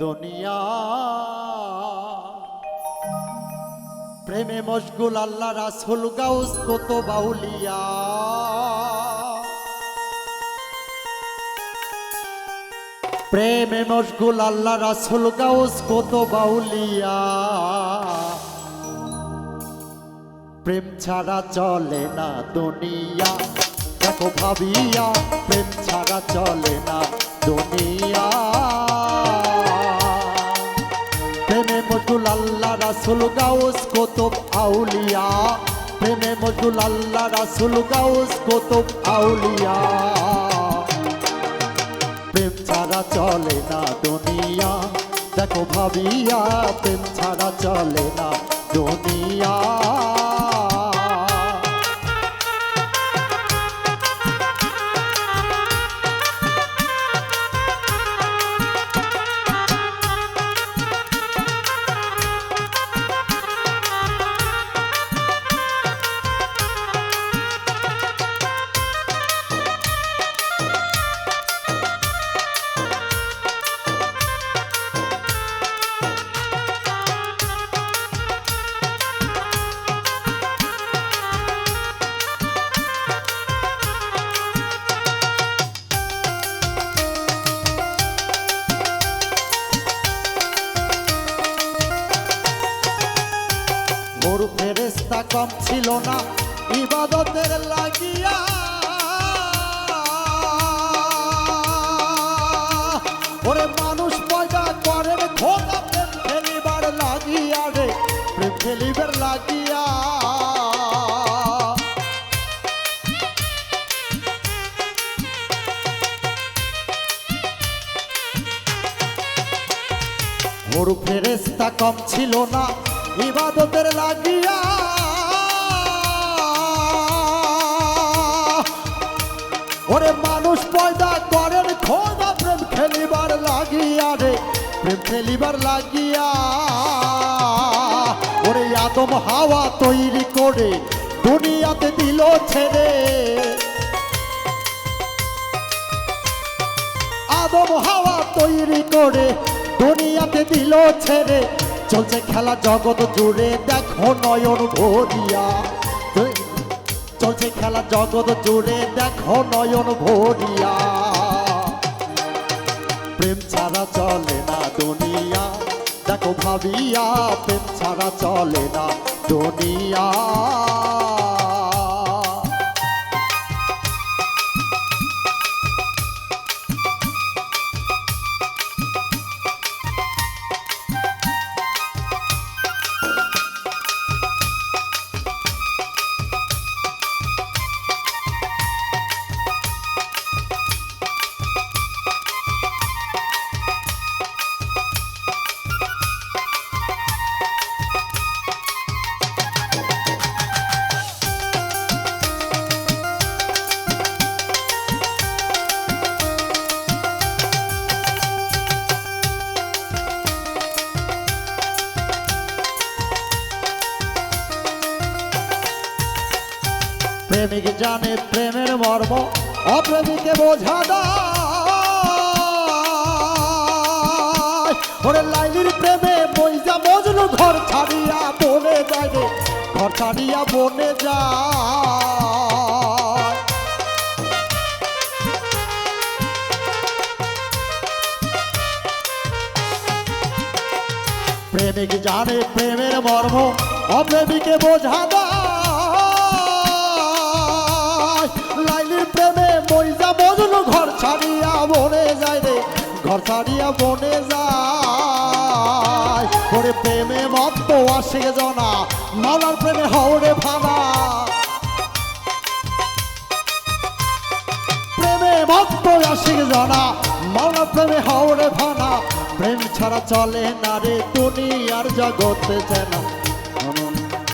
দুনিয়া। প্রেমে মশগুল আল্লাহ রাসুল গাউস কত বাউলিয়া প্রেমে মশগুল আল্লাহ রাসুল গাউস কত বাউলিয়া প্রেম ছাড়া চলে না দুনিয়া। দেখো ভাবিয়া, প্রেম ছাড়া চলে না দুনিয়া। মজুল আল্লাহ রাসুল গাউস কতব আউলিয়া। প্রেমে মজুল আল্লাহ রাসুল গাউস কতব আউলিয়া। প্রেম ছাড়া চলে না দুনিয়া। দেখো ভাবিয়া, প্রেম ছাড়া চলে না দুনিয়া। মোর ফেরেস্তা কম ছিল না। ইবাদতের লাগিয়া ওরে মানুষ পয়দা করেন খোদা প্রেম ফেলিবার লাগিয়া রে, প্রেম ফেলিবার লাগিয়া। মোর ফেরেস্তা কম ছিল না ইবাদতের লাগিয়া। ওরে মানুষ পয়দা করেন, খোদা প্রেম খেলিবার লাগিয়া রে, প্রেম খেলিবার লাগিয়া। ওরে আদম হাওয়া তৈরি করে দুনিয়াতে দিল ছেড়ে। আদম হাওয়া তৈরি করে দুনিয়াতে দিল ছেড়ে। চলছে খেলা জগৎ জুড়ে, দেখো নয়ন ভরিয়া। চলছে খেলা জগৎ জুড়ে, দেখো নয়ন ভরিয়া। প্রেম ছাড়া চলে না দুনিয়া, দেখো ভাবিয়া, প্রেম ছাড়া চলে না দুনিয়া। প্রেমিক জানে প্রেমের মর্ম অপ্রেমিকে বোঝা ওরে লাইলির প্রেমে বইজা মজনু ঘর ছাড়িয়া বনে যায় ঘর ছাড়িয়া বনে যায়। প্রেমিক জানে প্রেমের মর্ম অপ্রেমিকে বোঝা দায় মইজা মজনু ঘর ছাড়িয়া বনে যায় রে, ঘর ছাড়িয়া বনে যায়। ওরে প্রেমে মত্ত আসে জনা মাওলার প্রেমে হওরে ভাঙা প্রেমে ভক্ত আসিক জানা মাওলা প্রেমে হাওড়ে ভানা প্রেম ছাড়া চলে না রে দুনিয়ার জগতে চেনা